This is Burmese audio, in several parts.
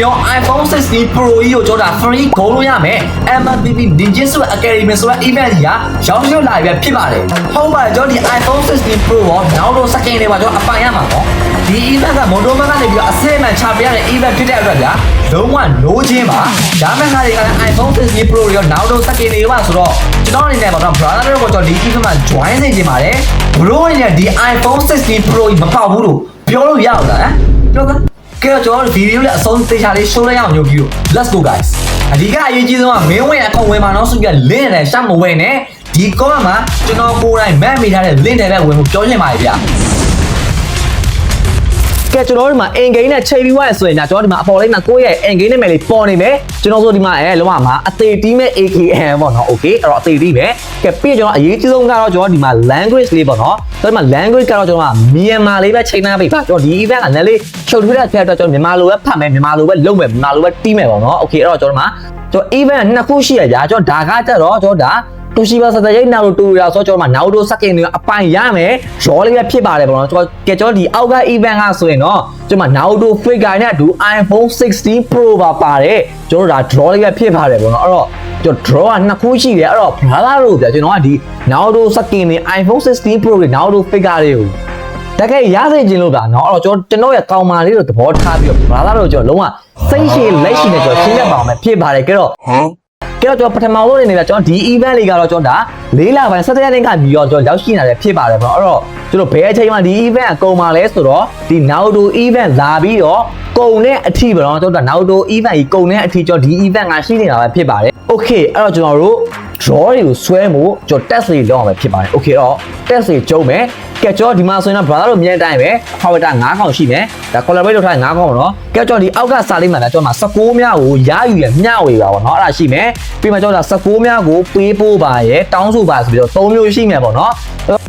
ရင်ရော iPhone 16 Pro ကြီးကိုကျွန်တော်ဒါ free ဂုံးလို့ရမယ် MPP Ninja ဆိုတဲ့ Academy ဆိုတဲ့ event ကြီးကရောက်ရောက်လာပြီဖြစ်ပါတယ်ဟုတ်ပါတယ်ကျွန်တော်ဒီ iPhone 16 Pro ရောနောက်တော့ second လေးပါကျွန်တော်အပိုင်ရမှာပေါ့ဒီ event ကမွန်တိုမကနေပြီးတော့အစဲမှန်ချပေးရတဲ့ event ဖြစ်တဲ့အတွက်ဗျာလုံးဝ no ချင်းပါဒါမဲ့ခါတွေကလည်း iPhone 16 Pro ရောနောက်တော့ second လေးပါဆိုတော့ကျွန်တော်အနေနဲ့ပေါ့နော် brother တို့ကိုကျွန်တော်ဒီ event မှာ join နေချင်ပါတယ် bro အနေနဲ့ဒီ iPhone 16 Pro ကြီးမပေါက်ဘူးလို့ပြောလို့ရအောင်လားဟမ်ပြောက ကဲတော့ကျွန်တော်တို့ဗီဒီယိုလေးအဆုံးသေချာလေး show လိုက်အောင်ညိုပြီးတော့ let's go guys အဓိကအရေးကြီးဆုံးကမင်းဝင်အကောင့်ဝင်မှာတော့ဆိုပြီး link နဲ့ရှောက်မဝင်နဲ့ဒီ comment မှာကျွန်တော်ကိုယ်တိုင်မှတ်မိထားတဲ့ link တွေပဲဝင်ဖို့ပြောချင်ပါတယ်ဗျာ ကဲကျွန်တော်တို့ဒီမှာအင်ဂိမ်းနဲ့ချိန်ပြီးွားရဆိုရင်ဒါကျွန်တော်ဒီမှာအပေါ်လေးမှာကိုယ့်ရဲ့အင်ဂိမ်းနာမည်လေးပေါ်နေမယ်ကျွန်တော်ဆိုဒီမှာအဲလုံးဝမှာအသေးတီးမဲ့ AKM ပေါ့နော် okay အဲ့တော့အသေးတီးပဲကဲပြီးကျွန်တော်အရေးကြီးဆုံးကတော့ကျွန်တော်ဒီမှာ language လေးပေါ့နော်ကျွန်တော်ဒီမှာ language ကတော့ကျွန်တော်ကမြန်မာလေးပဲချိန်ထားပြီပါကျွန်တော်ဒီ event ကလည်းလေးချုပ်ထွေးတဲ့ဖက်တော့ကျွန်တော်မြန်မာလိုပဲဖတ်မယ်မြန်မာလိုပဲလုပ်မယ်မြန်မာလိုပဲတီးမယ်ပေါ့နော် okay အဲ့တော့ကျွန်တော်ဒီမှာကျွန်တော် event နှစ်ခုရှိရကြကျွန်တော်ဒါကကြတော့ကျွန်တော်ဒါ တူရှိပါစတဲ့ရိတ်နာလို့တူရဆိုတော့ကျွန်တော်မှာနောက်တို့စကင်တွေအပိုင်ရမယ်ရောလေးပဲဖြစ်ပါတယ်ပေါ့နော်ကျွန်တော်ကကျွန်တော်ဒီအောက်က event ကဆိုရင်တော့ကျွန်မ Naoto Fake Guy နဲ့အတူ iPhone 16 Pro ပါပါတယ်ကျွန်တော်ဒါ draw လေးပဲဖြစ်ပါတယ်ပေါ့နော်အဲ့တော့ကျွန်တော် draw ကနှစ်ခုရှိတယ်အဲ့တော့ brother တို့ပြကျွန်တော်ကဒီ Naoto စကင်တွေ iPhone 16 Pro တွေ Naoto Fake Guy တွေကိုတကယ်ရစေခြင်းလို့ဗျာနော်အဲ့တော့ကျွန်တော်ကျွန်တော်ရဲ့ကောင်မာလေးတို့သဘောထားပြီးတော့ brother တို့ကျွန်တော်လုံးဝစိတ်ရှည်လက်ရှိနဲ့ကျွန်တော်ရှင်းပြပါအောင်ဖြစ်ပါတယ်ကဲတော့ဟမ် ကဲတော့ကျွန်တော်ပထမဆုံးအနေနဲ့ကျွန်တော်ဒီ event လေးကတော့ကျွန်တော်ဒါ၄လပိုင်း17ရက်နေ့ကပြီးတော့ကျွန်တော်ရောက်ရှိနေတယ်ဖြစ်ပါတယ်ပေါ့အဲ့တော့ကျွန်တော်ဘယ်အချိန်မှာဒီ event ကကုန်ပါလဲဆိုတော့ဒီ Naudo event လာပြီးတော့ကုန်တဲ့အထိပေါ့နော်ကျွန်တော်ဒါ Naudo event ကြီးကုန်တဲ့အထိကျွန်တော်ဒီ event ကရှိနေတာပဲဖြစ်ပါတယ် okay အဲ့တော့ကျွန်တော်တို့ draw တွေကိုဆွဲမှုကျွန်တော် test တွေလုပ်အောင်ပဲဖြစ်ပါတယ် okay တော့ test တွေကျုံးမယ်ကဲကျွန်တော်ဒီမှာဆိုရင်တော့ brother တို့မြင်တဲ့အတိုင်းပဲ power 9ခေါင်ရှိမယ်ဒါ collaborate လုပ်ထားတဲ့9ခေါင်ပေါ့နော်ကဲကျွန်တော်ဒီအောက်ကစာလေးမှာလည်းကျွန်တော်မှာ16များကိုရယူရမျှဝေပါပေါ့နော်အဲ့ဒါရှိမယ်ပြီးမှကျွန်တော်ဒါ16များကိုပေးပို့ပါရယ်တောင်းဆိုပါဆိုပြီးတော့3မျိုးရှိမယ်ပေါ့နော်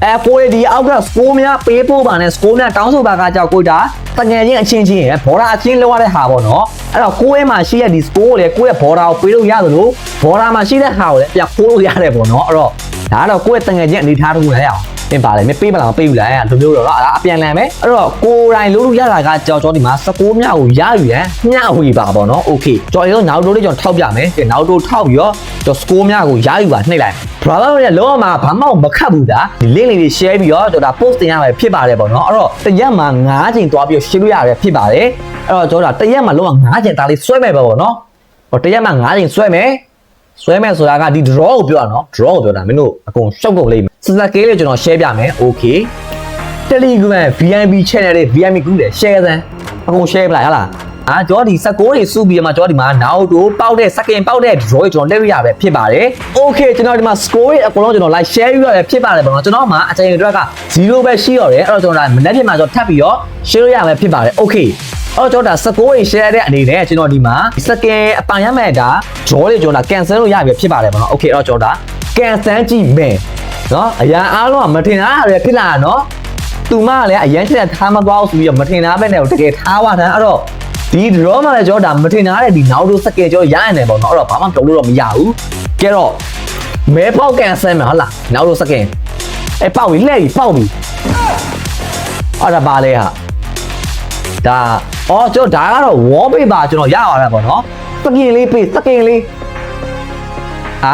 အဲကိုယ်ဒီအောက်က16များပေးပို့ပါနဲ့16များတောင်းဆိုပါကကြောက်ကိုဒါတငယ်ချင်းအချင်းချင်းရယ်ဘော်ဒါအချင်းလောက်ရတဲ့ဟာပေါ့နော် အဲ့တော့ကိုယ့်ရဲ့မှာရှိတဲ့ဒီ score ကိုလည်းကိုယ့်ရဲ့ဘော်ဒါကိုပေးလို့ရသလိုဘော်ဒါမှာရှိတဲ့ဟာကိုလည်းပြခိုးလို့ရတယ်ပေါ့နော်အဲ့တော့ဒါကတော့ကိုယ့်ရဲ့တငယ်ချင်းအနေထားတစ်ခုလည်းရအောင် ပင်ပါလေမပေးမလားမပေးဘူးလားအဲ့လိုမျိုးတော့အဲ့ဒါအပြန်လန်ပဲအဲ့တော့ကိုယ်တိုင်လို့လို့ရတာကကြော်ကြော်ဒီမှာ16မြောက်ကိုရယူရန်မျှဝေပါပေါ့နော်โอเคကြော်ရောနောက်တို့လေးကျွန်တော်ထောက်ပြမယ်ကဲနောက်တို့ထောက်ပြီးတော့ကျွန်တော်စကိုးမြောက်ကိုရယူပါနှိပ်လိုက် brother တို့လည်းလုံးဝမှာဘာမှမခတ်ဘူးဒါဒီ link လေးတွေ share ပြီးတော့ကျွန်တော်ဒါ post တင်ရမယ်ဖြစ်ပါတယ်ပေါ့နော်အဲ့တော့တရက်မှာ9ချိန်သွားပြီးတော့ share လို့ရတယ်ဖြစ်ပါတယ်အဲ့တော့ကျွန်တော်ဒါတရက်မှာလုံးဝ9ချိန်ဒါလေးဆွဲမယ်ပဲပေါ့နော်ဟိုတရက်မှာ9ချိန်ဆွဲမယ် ဆွဲမယ်ဆိုတာကဒီ draw ကိုပြောတာနော် draw ကိုပြောတာမင်းတို့အကုန်ရှောက်ကုန်လိမ့်မယ်စစကေးလေးကျွန်တော် share ပြမယ် okay Telegram VIP channel တွေ VIP group တွေ share စမ်းအကုန် share ပလိုက်ဟလားအာကျွန်တော်ဒီ16တွေစုပြီးတော့မှကျွန်တော်ဒီမှာနောက်တို့ပေါက်တဲ့ second ပေါက်တဲ့ draw ကိုကျွန်တော်လက်ရရပဲဖြစ်ပါတယ် okay ကျွန်တော်ဒီမှာ score တွေအကုန်လုံးကျွန်တော် like share ပြီးရပဲဖြစ်ပါတယ်ပေါ့နော်ကျွန်တော်မှာအချိန်အတွက်က0ပဲရှိရတယ်အဲ့တော့ကျွန်တော်ဒါမနေ့ပြင်မှာကျွန်တော်ထပ်ပြီးတော့ share ရရမယ်ဖြစ်ပါတယ် okay အော်ကျွန်တော်ဒါ16တွေ share တဲ့အနေနဲ့ကျွန်တော်ဒီမှာ second အပိုင်ရမယ်ဒါ draw တွေကျွန်တော်ဒါ cancel လို့ရပြီဖြစ်ပါတယ်ပေါ့နော် okay အဲ့တော့ကျွန်တော်ဒါ cancel ကြည့်မယ်နော်အရာအားလုံးကမထင်တာရတယ်ဖြစ်လာတာနော်သူမကလည်းအရန်ချက်ထားမသွားဘူးဆိုပြီးတော့မထင်တာပဲနဲ့တကယ်ထားပါထားအဲ့တော့ဒီ draw မှာလည်းကျွန်တော်ဒါမထင်တာတဲ့ဒီနောက်တို့ second ကျွန်တော်ရရင်လည်းပေါ့နော်အဲ့တော့ဘာမှပြောလို့တော့မရဘူးကဲတော့မဲပေါက် cancel မယ်ဟုတ်လားနောက်တို့ second အဲပေါက်ပြီလှည့်ပြီပေါက်ပြီအဲ့ဒါပါလေဟာ ဒါအော်ကျွန်တော်ဒါကတော့ wallpaper ကျွန်တော်ရရတာပေါ့နော်စကင်လေးပေးစကင်လေးဟာ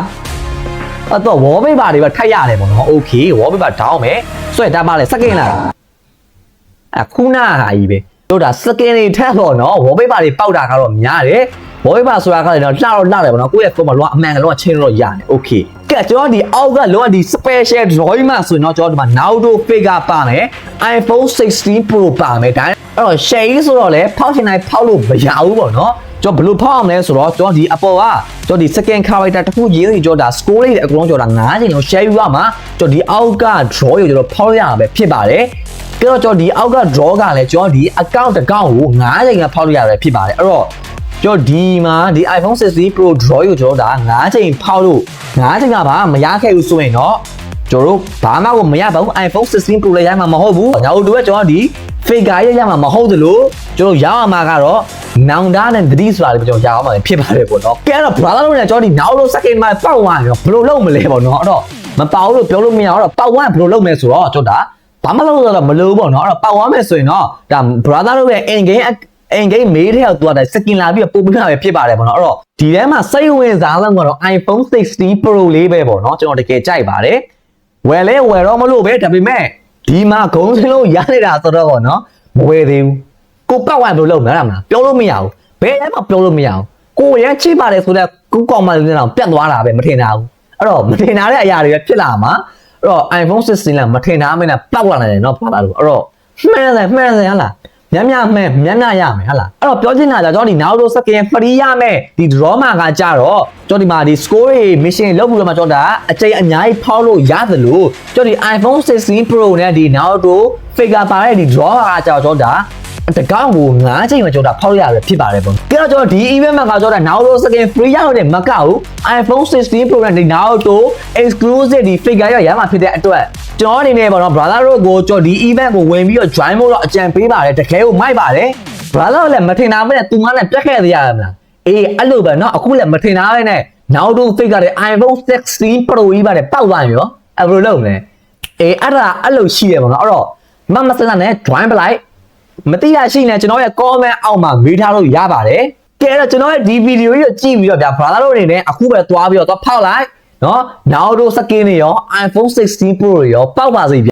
အဲ့တော့ wallpaper တွေပဲထပ်ရတယ်ပေါ့နော် okay wallpaper down မယ်ဆွဲတာပါလေစကင်လားအခုနာဟာကြီးပဲတို့ဒါစကင်တွေထပ်ပေါ့နော် wallpaper တွေပေါက်တာကတော့များတယ် wallpaper ဆိုတာကလည်းတော့လှတော့လှတယ်ပေါ့နော်ကိုယ့်ရဲ့ဖုန်းမှာလောကအမှန်ကလောကချင်းလို့ရတယ် okay ကဲကျွန်တော်ဒီအောက်ကလောကဒီ special drawing မှာဆိုရင်တော့ကျွန်တော်ဒီမှာ Naudo figure ပါမယ် iPhone 16 Pro ပါမယ်ဒါ အဲ့တော့ share ဆိုတော့လေဖောက်ချင်တိုင်းဖောက်လို့မရဘူးပေါ့နော်ကျွန်တော်ဘယ်လိုဖောက်အောင်လဲဆိုတော့ကျွန်တော်ဒီအပေါ်ကကျွန်တော်ဒီ second character တစ်ခုရေးစီကျွန်တော်ဒါ score လေးတွေအကုန်လုံးကျွန်တော်ဒါ9ချိန်လုံး share ယူရမှာကျွန်တော်ဒီအောက်က draw ကိုကျွန်တော်ဖောက်ရမှာပဲဖြစ်ပါတယ်ကြတော့ကျွန်တော်ဒီအောက်က draw ကလည်းကျွန်တော်ဒီ account တစ်ကောင်ကို9ချိန်ကဖောက်လို့ရတယ်ဖြစ်ပါတယ်အဲ့တော့ကျွန်တော်ဒီမှာဒီ iPhone 16 Pro draw ကိုကျွန်တော်ဒါ9ချိန်ဖောက်လို့9ချိန်ကဘာမှမရခဲ့ဘူးဆိုရင်တော့ကျွန်တော်တို့ဘာမှကိုမရပါဘူး iPhone 16 Pro လည်းရမှာမဟုတ်ဘူး။ညောင်တို့ကကျွန်တော်ဒီ figure ရရမှာမဟုတ်သလိုကျွန်တော်ရအောင်မှာကတော့နောင်တာနဲ့သတိဆိုတာလေးကျွန်တော်ရအောင်မှာဖြစ်ပါတယ်ပေါ့နော်။ကဲအဲ့တော့ brother တို့နဲ့ကျွန်တော်ဒီနောက်လို့ second မှာပောက်သွားရောဘယ်လိုလုပ်မလဲပေါ့နော်။အဲ့တော့မပေါက်လို့ပြောလို့မရတော့ပောက်သွားဘယ်လိုလုပ်မလဲဆိုတော့ကျွန်တော်ဒါဘာမှလုပ်တော့မလို့ပေါ့နော်။အဲ့တော့ပောက်သွားမယ်ဆိုရင်တော့ဒါ brother တို့ရဲ့ in game အင်ဂိမ်းမေးတဲ့ရောက်သွားတဲ့စကင်လာပြီးတော့ပို့ပြီးတာပဲဖြစ်ပါတယ်ပေါ့နော်အဲ့တော့ဒီထဲမှာစိတ်ဝင်စားဆုံးကတော့ iPhone 16 Pro လေးပဲပေါ့နော်ကျွန်တော်တကယ်ကြိုက်ပါတယ်ဝယ်လဲဝယ်တော့မလို့ပဲဒါပေမဲ့ ဒီမှာဂုံစင်းလုံးရနေတာဆိုတော့ကောနော်မဝယ်သေးဘူးကိုပတ်ဝိုင်းဘယ်လိုလုပ်မလဲမလားပြောလို့မရဘူးဘယ်လည်းမပြောလို့မရဘူးကိုရမ်းချိပါတယ်ဆိုတော့ကူကောင်မှလည်းတော့ပြတ်သွားတာပဲမထင်တာဘူးအဲ့တော့မထင်တာတဲ့အရာတွေပဲဖြစ်လာမှာအဲ့တော့ iPhone 16လားမထင်တာမင်းလားပောက်လာနိုင်တယ်နော်ပါလာလို့အဲ့တော့မှန်တယ်မှန်တယ်ဟလား မြတ်မြတ်မှန်မြတ်မြတ်ရမယ်ဟုတ်လားအဲ့တော့ပြောချင်တာကကျွန်တော်ဒီနောက်တော့စကင်ဖရီရမယ်ဒီ draw မှာကကြတော့ကျွန်တော်ဒီမှာဒီ score တွေ mission လုပ်ပြီးတော့မှကျွန်တော်ဒါအကျိန်အများကြီးဖောက်လို့ရသလိုကျွန်တော်ဒီ iPhone 16 Pro နဲ့ဒီနောက်တော့ figure ပါတဲ့ဒီ draw ကကြတော့ကျွန်တော်ဒါ တကောက်ကို9ချိန်မှကျွန်တော်ဒါဖောက်ရရဖြစ်ပါတယ်ပေါ့။ကြတော့ကျွန်တော်ဒီ event မှာကကျွန်တော်ဒါနောက်တော့ second free ရတဲ့မကောက်ဘူး iPhone 16 Pro နဲ့ဒီနောက်တော့ exclusive ဒီ figure ရရမှာဖြစ်တဲ့အတွက်ကျွန်တော်အနေနဲ့ပေါ့နော် brother တို့ကိုကျွန်တော်ဒီ event ကိုဝင်ပြီးတော့ join ဖို့တော့အကြံပေးပါတယ်တကယ်ကိုမိုက်ပါတယ် brother လည်းမထင်တာပဲနဲ့သူမလည်းပြတ်ခဲ့သေးရမလားအေးအဲ့လိုပဲเนาะအခုလည်းမထင်တာပဲနဲ့နောက်တော့ figure တဲ့ iPhone 16 Pro ကြီးပါတယ်ပောက်သွားရောအဲ့ဘယ်လိုလုပ်မလဲအေးအဲ့ဒါအဲ့လိုရှိရပါတော့အဲ့တော့မမစနဲ့ join ပလိုက် မသိရရှိနေကျွန်တော်ရဲ့ comment အောက်မှာမေးထားလို့ရပါတယ်ကဲအဲ့တော့ကျွန်တော်ရဲ့ဒီဗီဒီယိုကြီးကိုကြည့်ပြီးတော့ဗျာ brother တို့အနေနဲ့အခုပဲသွားပြီးတော့သွားဖောက်လိုက်နော်နောက်တော့စကင်းတွေရော iPhone 16 Pro တွေရောပောက်ပါစေဗျ